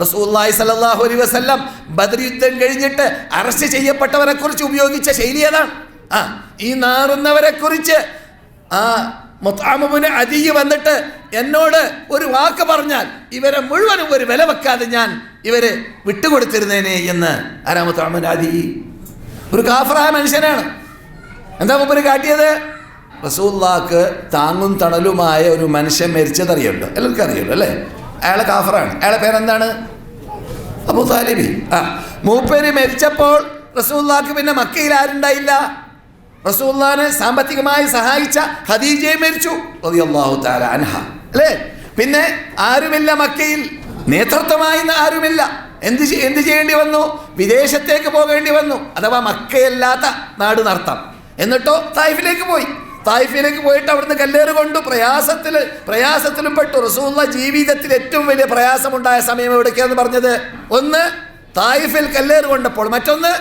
റസൂല്ലായി സല്ലല്ലാഹു അലൈഹി വസല്ലം ബദർ യുദ്ധം കഴിഞ്ഞിട്ട് അറസ്റ്റ് ചെയ്യപ്പെട്ടവരെ കുറിച്ച് ഉപയോഗിച്ച ശൈലി അതാണ് ആ ഈ നാറുന്നവരെ കുറിച്ച് ആ മുത്താമുബിന് അതിയ് വന്നിട്ട് എന്നോട് ഒരു വാക്ക് പറഞ്ഞാൽ ഇവരെ മുഴുവനും ഒരു വില വെക്കാതെ ഞാൻ ഇവരെ വിട്ടുകൊടുത്തിരുന്നേനെ എന്ന് ആരാ മുത്താമുബിൻ അതി ഒരു കാഫറായ മനുഷ്യനാണ്. എന്താ മുമ്പ് കാട്ടിയത്? റസൂല്ലാക്ക് താങ്ങും തണലുമായ ഒരു മനുഷ്യൻ മരിച്ചതറിയല്ലോ എല്ലാവർക്കും അറിയല്ലോ അല്ലേ? അയാളെ കാഫറാണ്. അയാളെ പേരെന്താണ്? അബു താലിബി. ആ. മൂപ്പേര് മരിച്ചപ്പോൾ റസൂല്ലാക്ക് പിന്നെ മക്കയിൽ ആരുണ്ടായില്ല? റസൂല്ലാനെ സാമ്പത്തികമായി സഹായിച്ച ഖദീജയെ മരിച്ചു. റളിയല്ലാഹു തആല അൻഹ. അല്ലേ? പിന്നെ ആരുമില്ല മക്കയിൽ? നേതൃത്വമായി ആരുമില്ല. എന്ത് എന്ത് ചെയ്യേണ്ടി വന്നു? വിദേശത്തേക്ക് പോകേണ്ടി വന്നു. അഥവാ മക്കയല്ലാത്ത നാട് നടത്താം. എന്നിട്ടോ തായിഫിലേക്ക് പോയി. തായിഫിലേക്ക് പോയിട്ട് അവിടുന്ന് കല്ലേറ് കൊണ്ട് പ്രയാസത്തിൽ പ്രയാസത്തിലും പെട്ടു. റസൂള്ള ജീവിതത്തിൽ ഏറ്റവും വലിയ പ്രയാസമുണ്ടായ സമയം എവിടേക്കാന്ന് പറഞ്ഞത്? ഒന്ന് തായിഫിൽ കല്ലേറ് കൊണ്ടപ്പോൾ. മറ്റൊന്ന്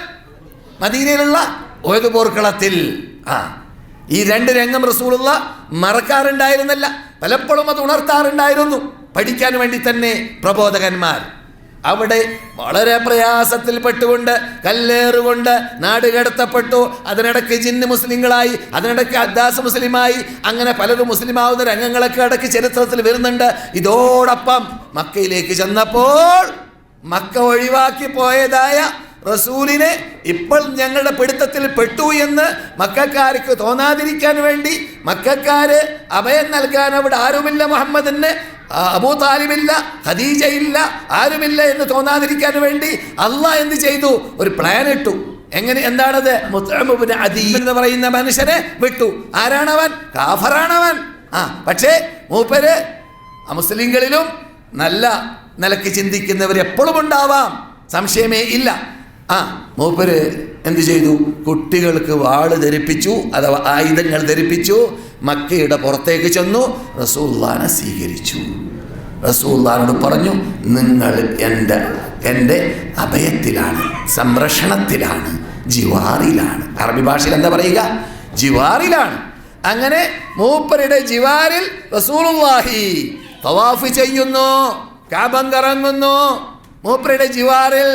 മദീനയിലുള്ള ഒരു പോർക്കളത്തിൽ. ആ ഈ രണ്ട് രംഗം റസൂളുള്ള മറക്കാറുണ്ടായിരുന്നല്ല. പലപ്പോഴും അത് ഉണർത്താറുണ്ടായിരുന്നു. പഠിക്കാൻ വേണ്ടി തന്നെ പ്രബോധകന്മാർ. അവിടെ വളരെ പ്രയാസത്തിൽ പെട്ടുകൊണ്ട് കല്ലേറുകൊണ്ട് നാട് കടത്തപ്പെട്ടു. അതിനിടയ്ക്ക് ജിന്ന് മുസ്ലിങ്ങളായി അതിനിടയ്ക്ക് അദ്ദാസ് മുസ്ലിമായി അങ്ങനെ പലരും മുസ്ലിമാവുന്ന രംഗങ്ങളൊക്കെ ഇടയ്ക്ക് ചരിത്രത്തിൽ വരുന്നുണ്ട്. ഇതോടൊപ്പം മക്കയിലേക്ക് ചെന്നപ്പോൾ മക്ക ഒഴിവാക്കി പോയതായ റസൂലിനെ ഇപ്പോൾ ഞങ്ങളുടെ പിടുത്തത്തിൽ പെട്ടു എന്ന് മക്കാർക്ക് തോന്നാതിരിക്കാൻ വേണ്ടി മക്കാര് അഭയം നൽകാൻ അവിടെ ആരുമില്ല മുഹമ്മദിന്. അബൂ താലിബില്ല ഖദീജയില്ല ആരുമില്ല എന്ന് തോന്നാതിരിക്കാൻ വേണ്ടി അള്ളാഹ് എന്ത് ചെയ്തു? ഒരു പ്ലാൻ ഇട്ടു. എങ്ങനെ എന്താണത്? മുത്തമുബിന് അദീ എന്ന് പറയുന്ന മനുഷ്യനെ വിട്ടു. ആരാണവൻ? കാഫറാണവൻ. ആ പക്ഷേ മൂപ്പര് മുസ്ലിങ്ങളിലും നല്ല നിലയ്ക്ക് ചിന്തിക്കുന്നവർ എപ്പോഴും ഉണ്ടാവാം. സംശയമേ ഇല്ല. ആ മൂപ്പര് എന്ത് ചെയ്തു? കുട്ടികൾക്ക് വാൾ ധരിപ്പിച്ചു അഥവാ ആയുധങ്ങൾ ധരിപ്പിച്ചു മക്കയുടെ പുറത്തേക്ക് ചെന്നു റസൂല്ലാനെ സ്വീകരിച്ചു. റസൂല്ലാനോട് പറഞ്ഞു നിങ്ങൾ എന്റെ എന്റെ അഭയത്തിലാണ് സംരക്ഷണത്തിലാണ് ജിവാറിലാണ്. അറബി ഭാഷയിൽ എന്താ പറയുക? ജിവാറിലാണ്. അങ്ങനെ മൂപ്പരുടെ ജിവാറിൽ റസൂലുള്ളാഹി തവാഫ് ചെയ്യുന്നു കാബം കറങ്ങുന്നു മൂപ്പരുടെ ജിവാറിൽ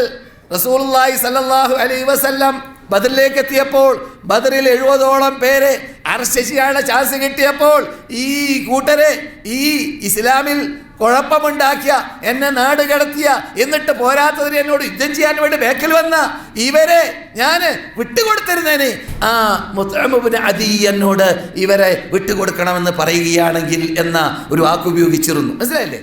റസൂലുള്ളാഹി സല്ലല്ലാഹു അലൈഹി വസല്ലം ബദറിലേക്ക് എത്തിയപ്പോൾ ബദറിൽ എഴുപതോളം പേരെ അറസ്റ്റ് ചെയ്യാനുള്ള ചാൻസ് കിട്ടിയപ്പോൾ ഈ കൂട്ടരെ ഈ ഇസ്ലാമിൽ കുഴപ്പമുണ്ടാക്കിയ എന്നെ നാട് കടത്തിയ എന്നിട്ട് പോരാത്തതിന് എന്നോട് യുദ്ധം ചെയ്യാൻ വേണ്ടി ബേക്കിൽ വന്ന ഇവരെ ഞാൻ വിട്ടുകൊടുത്തിരുന്നേനെ. ആ മുത്തമുബിന് അതി എന്നോട് ഇവരെ വിട്ടുകൊടുക്കണമെന്ന് പറയുകയാണെങ്കിൽ എന്ന ഒരു വാക്കുപയോഗിച്ചിരുന്നു മനസ്സിലായില്ലേ?